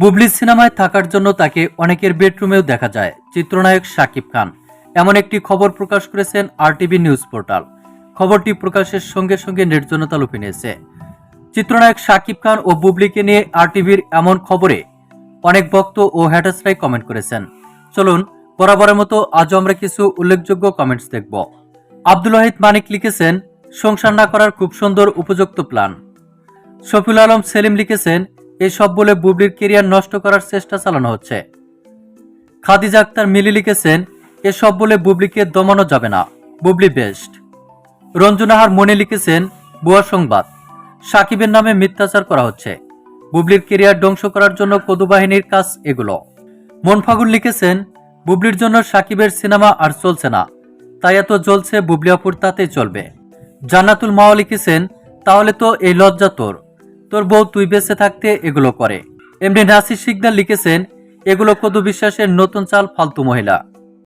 বুবলি সিনেমায় থাকার জন্য তাকে অনেকের বেডরুমেও দেখা যায়, চিত্রনায়ক শাকিব খান। এমন একটি খবর প্রকাশ করেছেন আরটিভি নিউজ পোর্টাল। খবরটি প্রকাশের সঙ্গে সঙ্গে নির্জনতা লুপে নিয়েছে। চিত্রনায়ক শাকিব খান ও বুবলিকে নিয়ে আরটিভির এমন খবরে অনেক ভক্ত ও হ্যাটাসরাই কমেন্ট করেছেন। চলুন, বরাবরের মতো আজও আমরা কিছু উল্লেখযোগ্য কমেন্টস দেখব। আব্দুল ওয়াহিদ মানিক লিখেছেন, সংসার না করার খুব সুন্দর উপযুক্ত প্ল্যান। শফিউল আলম সেলিম লিখেছেন এসব বলে বুবলির কেরিয়ার নষ্ট করার চেষ্টা চালানো হচ্ছে। খাদিজা আক্তার মিলি লিখেছেন, এসব বলে বুবলিকে দমানো যাবে না, বুবলি বেস্ট রঞ্জনাহার মনে লিখেছেন বুয়া সংবাদ, সাকিবের নামে মিথ্যাচার করা হচ্ছে, বুবলির কেরিয়ার ধ্বংস করার জন্য কদু বাহিনীর কাজ এগুলো। মনফাগুল লিখেছেন, বুবলির জন্য সাকিবের সিনেমা আর চলছে না, তাই এত জ্বলছে বুবলি অপুর তাতেই চলবে। জান্নাতুল মাওয়া লিখেছেন, তাহলে তো এই লজ্জা তোর। তোর বউ তুই বেঁচে থাকতে এগুলো করে। এমনি নাসির সিগনাল লিখেছেন, এগুলো কদু বিশ্বাসের নতুন চাল ফালতু মহিলা।